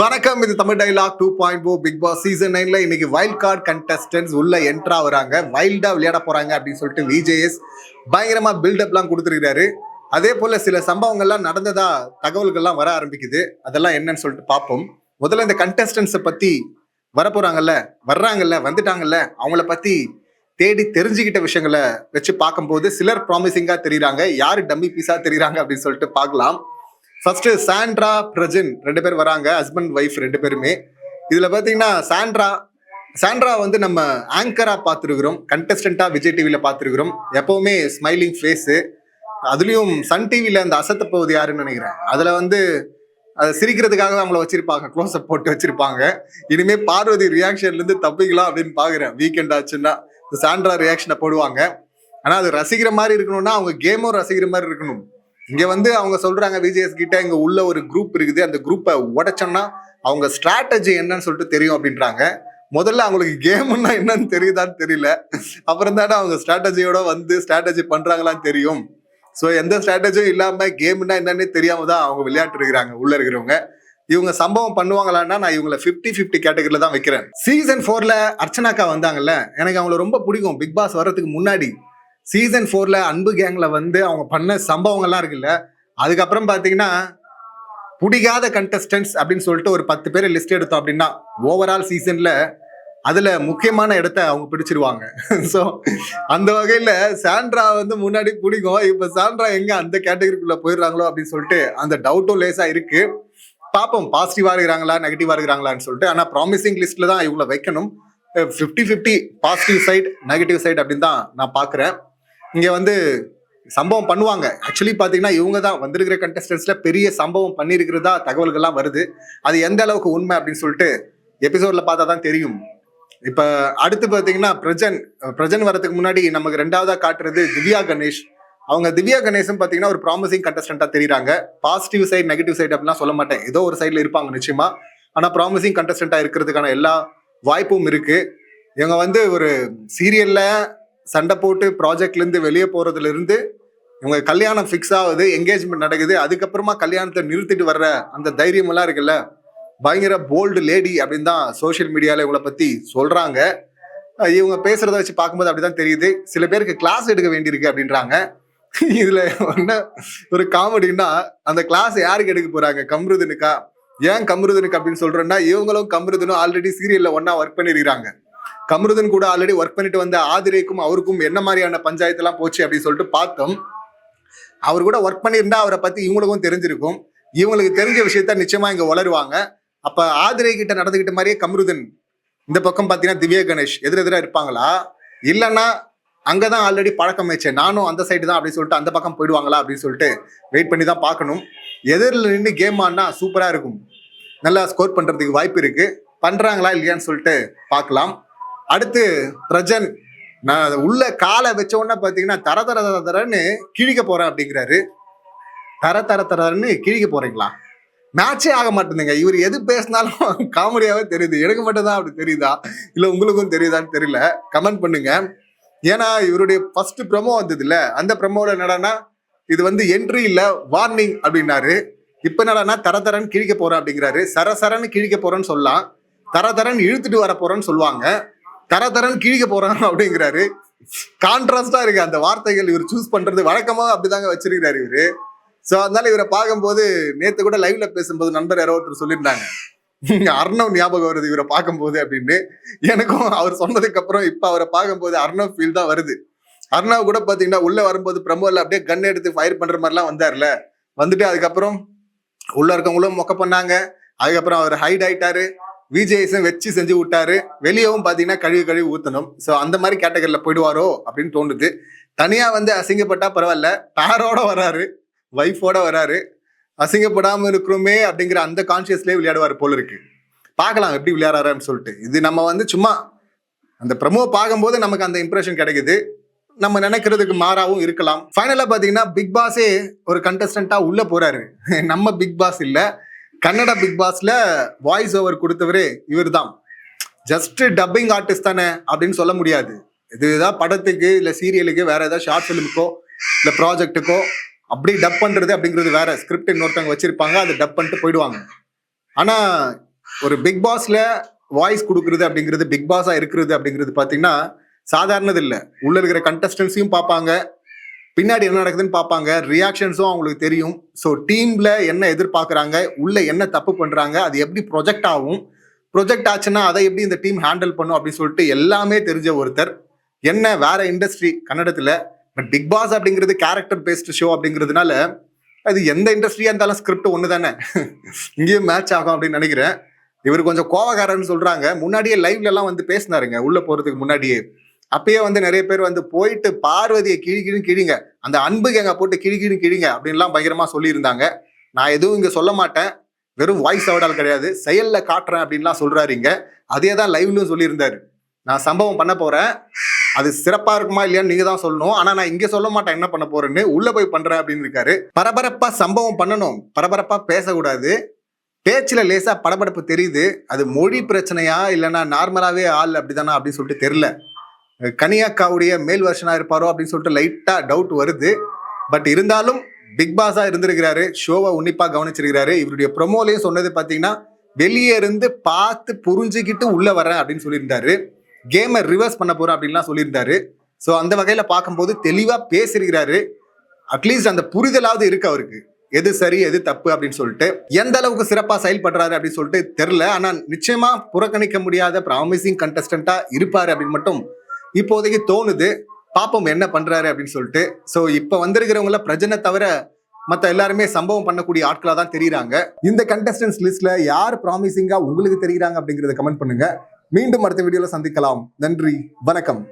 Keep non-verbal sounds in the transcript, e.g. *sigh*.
வணக்கம் இது Tamil dialogue two point o big boss season நைன்ல இன்னைக்கு வைல்ட் கார்டு கண்டஸ்டன்ஸ் உள்ள என்ட்ரா வராங்க. வைல்டா விளையாட போறாங்க அப்படின்னு சொல்லிட்டு விஜேஎஸ் பயங்கரமா பில்டப்லாம் கொடுத்துருக்காரு அதே போல சில சம்பவங்கள்லாம் நடந்ததா தகவல்கள்லாம் வர ஆரம்பிக்குது. அதெல்லாம் என்னன்னு சொல்லிட்டு பார்ப்போம். முதல்ல இந்த கண்டஸ்டன்ஸை பத்தி வரப்போறாங்கல்ல வர்றாங்கல்ல வந்துட்டாங்கல்ல அவங்கள பத்தி தேடி தெரிஞ்சுக்கிட்ட விஷயங்களை வச்சு பார்க்கும்போது சிலர் ப்ராமிசிங்கா தெரியுறாங்க. யாரு டம்மி பீஸா தெரியுறாங்க அப்படின்னு சொல்லிட்டு பார்க்கலாம். ஃபர்ஸ்ட் சாண்ட்ரா பிரஜின் ரெண்டு பேர் வராங்க. ஹஸ்பண்ட் ஒய்ஃப் ரெண்டு பேருமே. இதுல பாத்தீங்கன்னா சாண்ட்ரா சாண்ட்ரா வந்து நம்ம ஆங்கரா பார்த்துருக்குறோம். கண்டஸ்டண்டா விஜய் டிவியில பார்த்துருக்குறோம். எப்பவுமே ஸ்மைலிங் ஃபேஸு அதுலயும் சன் டிவியில அந்த அசத்த போகுது யாருன்னு நினைக்கிறேன். அதுல வந்து அதை சிரிக்கிறதுக்காக அவங்கள வச்சிருப்பாங்க. க்ளோஸ் அப் போட்டு வச்சிருப்பாங்க. இனிமே பார்வதி ரியாக்ஷன்ல இருந்து தப்பிக்கலாம் அப்படின்னு பாக்குறேன். வீக்கெண்ட் ஆச்சுன்னா சாண்ட்ரா ரியாக்ஷனை போடுவாங்க. ஆனா அது ரசிக்கிற மாதிரி இருக்கணும்னா அவங்க கேமும் ரசிக்கிற மாதிரி இருக்கணும். இங்க வந்து அவங்க சொல்றாங்க விஜேஎஸ் கிட்ட இங்க உள்ள ஒரு குரூப் இருக்குது. அந்த குரூப்பை உடைச்சோம்னா அவங்க ஸ்ட்ராட்டஜி என்னன்னு சொல்லிட்டு தெரியும் அப்படின்றாங்க. முதல்ல அவங்களுக்கு கேம்னா என்னன்னு தெரியுதான்னு தெரியல. அப்புறம் தானே அவங்க ஸ்ட்ராட்டஜியோட வந்து ஸ்ட்ராட்டஜி பண்றாங்களான்னு தெரியும். ஸோ எந்த ஸ்ட்ராட்டஜியும் இல்லாம கேம்னா என்னன்னே தெரியாம தான் அவங்க விளையாட்டு இருக்கிறாங்க உள்ள இருக்கிறவங்க. இவங்க சம்பவம் பண்ணுவாங்களான்னா நான் இவங்களை 50 50 கேட்டகரியில தான் வைக்கிறேன். சீசன் ஃபோர்ல அர்ச்சனாக்கா வந்தாங்கல்ல? எனக்கு அவங்கள ரொம்ப பிடிக்கும். பிக் பாஸ் வர்றதுக்கு முன்னாடி சீசன் ஃபோர்ல அன்பு கேங்ல வந்து அவங்க பண்ண சம்பவங்கள்லாம் இருக்குல்ல அதுக்கப்புறம் பார்த்தீங்கன்னா பிடிக்காத கண்டஸ்டன்ஸ் அப்படின்னு சொல்லிட்டு ஒரு பத்து பேர் லிஸ்ட் எடுத்தோம் அப்படின்னா ஓவரால் சீசன்ல அதுல முக்கியமான இடத்த அவங்க பிடிச்சிருவாங்க. *laughs* ஸோ அந்த வகையில் சாண்ட்ரா வந்து முன்னாடி பிடிக்கும். இப்போ சாண்ட்ரா எங்க அந்த கேட்டகரிக்குள்ள போயிடுறாங்களோ அப்படின்னு சொல்லிட்டு அந்த டவுட்டும் லேசா இருக்கு. பார்ப்போம் பாசிட்டிவாக இருக்கிறாங்களா நெகட்டிவாக இருக்கிறாங்களான்னு சொல்லிட்டு. ஆனால் ப்ராமிசிங் லிஸ்ட்டில் தான் இவங்களை வைக்கணும். Fifty fifty positive side negative side அப்படின்னு தான் நான் பார்க்குறேன் இங்கே வந்து சம்பவம் பண்ணுவாங்க. ஆக்சுவலி பார்த்தீங்கன்னா இவங்க தான் வந்திருக்கிற கண்டஸ்டன்ஸில் பெரிய சம்பவம் பண்ணியிருக்கிறதா தகவல்கள்லாம் வருது. அது எந்த அளவுக்கு உண்மை அப்படின்னு சொல்லிட்டு எபிசோடில் பார்த்தா தான் தெரியும். இப்போ அடுத்து பார்த்தீங்கன்னா பிரஜன் பிரஜன் வரதுக்கு முன்னாடி நமக்கு ரெண்டாவதாக காட்டுறது திவ்யா கணேஷ். அவங்க திவ்யா கணேசன் பார்த்தீங்கன்னா ஒரு ப்ராமிசிங் கண்டஸ்டண்ட்டாக தெரியுறாங்க. பாசிட்டிவ் சைடு நெகட்டிவ் சைடு அப்படிலாம் சொல்ல மாட்டேன். ஏதோ ஒரு சைடில் இருப்பாங்க நிச்சயமா. ஆனால் ப்ராமிசிங் கண்டஸ்டண்ட்டாக இருக்கிறதுக்கான எல்லா வாய்ப்பும் இருக்குது இவங்க வந்து ஒரு சீரியலில் சண்டை போட்டு ப்ராஜெக்ட்லேருந்து வெளியே போகிறதுலேருந்து இவங்க கல்யாணம் ஃபிக்ஸ் ஆகுது என்கேஜ்மெண்ட் நடக்குது அதுக்கப்புறமா கல்யாணத்தை நிறுத்திட்டு வர்ற அந்த தைரியமெல்லாம் இருக்குல்ல? பயங்கர போல்டு லேடி அப்படின்னு தான் சோஷியல் மீடியாவில் இவங்கள பற்றி சொல்கிறாங்க இவங்க பேசுகிறத வச்சு பார்க்கும்போது அப்படி தான் தெரியுது. சில பேருக்கு கிளாஸ் எடுக்க வேண்டியிருக்கு அப்படின்றாங்க. இதில் என்ன ஒரு காமெடின்னா அந்த கிளாஸ் யாருக்கு எடுக்க போகிறாங்க கம்ருதனுக்கா? ஏன் கம்ருதனுக்கு அப்படின்னு சொல்கிறேன்னா இவங்களும் கம்ருதனும் ஆல்ரெடி சீரியலில் ஒன்றா ஒர்க் பண்ணியிருக்கிறாங்க. கமருதன் கூட ஆல்ரெடி ஒர்க் பண்ணிட்டு வந்த ஆதிரேக்கும் அவருக்கும் என்ன மாதிரியான பஞ்சாயத்து எல்லாம் போச்சு அப்படின்னு சொல்லிட்டு பார்த்தோம். அவர் கூட ஒர்க் பண்ணியிருந்தா அவரை பத்தி இவங்களுக்கும் தெரிஞ்சிருக்கும். இவங்களுக்கு தெரிஞ்ச விஷயத்த நிச்சயமா இங்க வளருவாங்க அப்ப ஆதிரை கிட்ட நடந்துகிட்ட மாதிரியே கமருதன் இந்த பக்கம் பாத்தீங்கன்னா திவ்ய கணேஷ் எதிர் இருப்பாங்களா? இல்லைன்னா அங்கதான் ஆல்ரெடி பழக்கம் வச்சேன் நானும் அந்த சைடு தான் அப்படின்னு சொல்லிட்டு அந்த பக்கம் போயிடுவாங்களா அப்படின்னு சொல்லிட்டு வெயிட் பண்ணி தான் பார்க்கணும். எதிரில் நின்று கேம் ஆடினா சூப்பராக இருக்கும். நல்லா ஸ்கோர் பண்ணுறதுக்கு வாய்ப்பு இருக்குது பண்ணுறாங்களா இல்லையான்னு சொல்லிட்டு பார்க்கலாம். அடுத்து பிரஜன். நான் உள்ள காலை வச்ச உடனே பாத்தீங்கன்னா தர தர தர தரன்னு கிழிக்க போறேன் அப்படிங்கிறாரு. தர தர தரன்னு கிழிக்க போறீங்களா? மேட்சே ஆக மாட்டேங்குங்க இவர் எது பேசினாலும் *laughs* காமெடியாவே தெரியுது. எனக்கு மட்டும்தான் அப்படி தெரியுதா? இல்ல உங்களுக்கும் தெரியுதான்னு தெரியல. கமெண்ட் பண்ணுங்க. ஏன்னா இவருடைய ஃபர்ஸ்ட் ப்ரமோ வந்தது இல்ல அந்த ப்ரமோல என்னடான்னா இது வந்து என்ட்ரி இல்ல வார்னிங் அப்படின்னாரு. இப்ப என்னடான்னா தர தரன்னு கிழிக்க போறேன் அப்படிங்கிறாரு. சர சரன்னு கிழிக்க போறேன்னு சொல்லலாம். தர தரன்னு இழுத்துட்டு வர போறேன்னு சொல்லுவாங்க. தர தரன்னு கிழிக்க போறான் அப்படிங்கிறாரு. கான்ட்ராஸ்டா இருக்கு. அந்த வார்த்தைகள் இவர் சூஸ் பண்றது வழக்கமா அப்படிதாங்க வச்சிருக்கிறாரு இவரு. சோ அதனால இவரை பார்க்கும்போது நேத்து கூட லைவ்ல பேசும்போது நண்பர் யாரோ ஒருத்தர் சொல்லியிருந்தாங்க. அர்ணவ் ஞாபகம் வருது இவரை பார்க்கும்போது அப்படின்னு. எனக்கும் அவர் சொன்னதுக்கு அப்புறம் இப்ப அவரை பார்க்கும்போது அர்ணவ் ஃபீல் தான் வருது. அர்ணவ் கூட பாத்தீங்கன்னா உள்ள வரும்போது பிரமோல அப்படியே கன் எடுத்து ஃபயர் பண்ற மாதிரிலாம் வந்தார்ல. வந்துட்டு அதுக்கப்புறம் உள்ள இருக்கவங்களும் மொக்க பண்ணாங்க. அதுக்கப்புறம் அவர் ஹைட் ஆயிட்டாரு. விஜேஎஸும் வச்சு செஞ்சு விட்டாரு. வெளியவும் பார்த்தீங்கன்னா கழுவி கழுவி ஊத்தணும். ஸோ அந்த மாதிரி கேட்டகரியில் போயிடுவாரோ அப்படின்னு தோணுது தனியா வந்து அசிங்கப்பட்டா பரவாயில்ல. பேரோட வராரு. ஒய்ஃபோட வராரு. அசிங்கப்படாமல் இருக்கிறோமே அப்படிங்கிற அந்த கான்சியஸ்லேயே விளையாடுவார் போல இருக்கு. பார்க்கலாம் எப்படி விளையாடுறாருன்னு சொல்லிட்டு. இது நம்ம வந்து சும்மா அந்த ப்ரமோ பார்க்கும்போது நமக்கு அந்த இம்ப்ரெஷன் கிடைக்குது. நம்ம நினைக்கிறதுக்கு மாறாவும் இருக்கலாம். ஃபைனலாக பார்த்தீங்கன்னா பிக் பாஸே ஒரு கண்டஸ்டண்ட்டாக உள்ளே போறாரு. நம்ம பிக் பாஸ் இல்லை. கன்னடா பிக் பாஸ்ல வாய்ஸ் ஓவர் கொடுத்தவரே இவர்தான். ஜஸ்ட் டப்பிங் ஆர்டிஸ்ட் தானே அப்படின்னு சொல்ல முடியாது. இதுதான் படத்துக்கு இல்ல சீரியலுக்கு வேற ஏதாவது ஷார்ட் ஃபிலிமுக்கோ இல்ல ப்ராஜெக்ட்டுக்கோ அப்படி டப் பண்றது அப்படிங்கிறது வேற. ஸ்கிரிப்ட் இன்னொருத்தவங்க வச்சிருப்பாங்க அதை டப் பண்ணிட்டு போயிடுவாங்க. ஆனா ஒரு பிக் பாஸ்ல வாய்ஸ் கொடுக்கறது அப்படிங்கிறது பிக் பாஸா இருக்கிறது அப்படிங்கிறது பாத்தீங்கன்னா சாதாரணது இல்லை. உள்ள இருக்கிற கண்டஸ்டன்ஸையும் பார்ப்பாங்க. பின்னாடி என்ன நடக்குதுன்னு பார்ப்பாங்க. ரியாக்ஷன்ஸும் அவங்களுக்கு தெரியும். ஸோ டீம்ல என்ன எதிர்பார்க்குறாங்க உள்ள என்ன தப்பு பண்றாங்க அது எப்படி ப்ரொஜெக்ட் ஆகும். ப்ரொஜெக்ட் ஆச்சுன்னா அதை எப்படி இந்த டீம் ஹேண்டில் பண்ணும் அப்படின்னு சொல்லிட்டு எல்லாமே தெரிஞ்ச ஒருத்தர். என்ன வேற இண்டஸ்ட்ரி கன்னடத்தில் பட் பிக் பாஸ் அப்படிங்கிறது கேரக்டர் பேஸ்டு ஷோ அப்படிங்கிறதுனால அது எந்த இண்டஸ்ட்ரியாக இருந்தாலும் ஸ்கிரிப்ட் ஒன்று தானே இங்கேயும் மேட்ச் ஆகும் அப்படின்னு நினைக்கிறேன். இவர் கொஞ்சம் கோவக்காரன்னு சொல்றாங்க. முன்னாடியே லைவ்ல எல்லாம் வந்து பேசினாருங்க. உள்ள போறதுக்கு முன்னாடியே. அப்பயே வந்து நிறைய பேர் வந்து போயிட்டு பார்வதியை கிழி கிழிங்க. அந்த அன்புக்கு எங்க போட்டு கிழி கிழிங்க அப்படின்லாம் பயங்கரமா சொல்லியிருந்தாங்க. நான் எதுவும் இங்க சொல்ல மாட்டேன். வெறும் வாய்ஸ் அவுடால் கிடையாது. செயல்ல காட்டுறேன் அப்படின்லாம் சொல்றாரு இங்க. அதே தான் லைவ்லயும் சொல்லியிருந்தாரு. நான் சம்பவம் பண்ண போறேன். அது சிறப்பா இருக்குமா இல்லையான்னு நீங்க தான் சொல்லணும். ஆனா நான் இங்க சொல்ல மாட்டேன். என்ன பண்ண போறேன்னு உள்ள போய் பண்றேன் அப்படின்னு இருக்காரு. பரபரப்பா சம்பவம் பண்ணணும். பரபரப்பா பேசக்கூடாது. பேச்சில் லேசாக படபடப்பு தெரியுது. அது மொழி பிரச்சனையா இல்லைன்னா நார்மலாகவே ஆள் அப்படிதானா அப்படின்னு சொல்லிட்டு தெரில கனியாக்காவுடைய மேல் வருஷனா இருப்பாரோ அப்படின்னு சொல்லிட்டு லைட்டா டவுட் வருது. பட் இருந்தாலும் பிக் பாஸா இருந்திருக்கிறாரு. ஷோவை உன்னிப்பா கவனிச்சிருக்கிறாரு. இவருடைய ப்ரொமோலையும் சொன்னது பாத்தீங்கன்னா வெளியே இருந்து பார்த்து புரிஞ்சுக்கிட்டு உள்ள வரேன் அப்படின்னு சொல்லியிருந்தாரு. கேமை ரிவர்ஸ் பண்ண போறேன் அப்படின்லாம் சொல்லியிருந்தாரு. ஸோ அந்த வகையில பார்க்கும்போது தெளிவா பேசியிருக்கிறாரு. அட்லீஸ்ட் அந்த புரிதலாவது இருக்கு அவருக்கு. எது சரி எது தப்பு அப்படின்னு சொல்லிட்டு. எந்த அளவுக்கு சிறப்பாக செயல்படுறாரு அப்படின்னு சொல்லிட்டு தெரில ஆனால் நிச்சயமா புறக்கணிக்க முடியாத ப்ராமிசிங் கண்டஸ்டண்டா இருப்பாரு அப்படின்னு மட்டும் இப்போதைக்கு தோணுது பாப்போம் என்ன பண்றாரு அப்படின்னு சொல்லிட்டு. ஸோ இப்போ வந்திருக்கிறவங்கள பிரஜனை தவிர மற்ற எல்லாருமே சம்பவம் பண்ணக்கூடிய ஆட்களாக தான் தெரியுறாங்க. இந்த கண்டஸ்டன்ஸ் லிஸ்ட்ல யார் ப்ராமிசிங்கா உங்களுக்கு தெரியுறாங்க அப்படிங்கறத கமெண்ட் பண்ணுங்க. மீண்டும் அடுத்த வீடியோவில் சந்திக்கலாம். நன்றி வணக்கம்.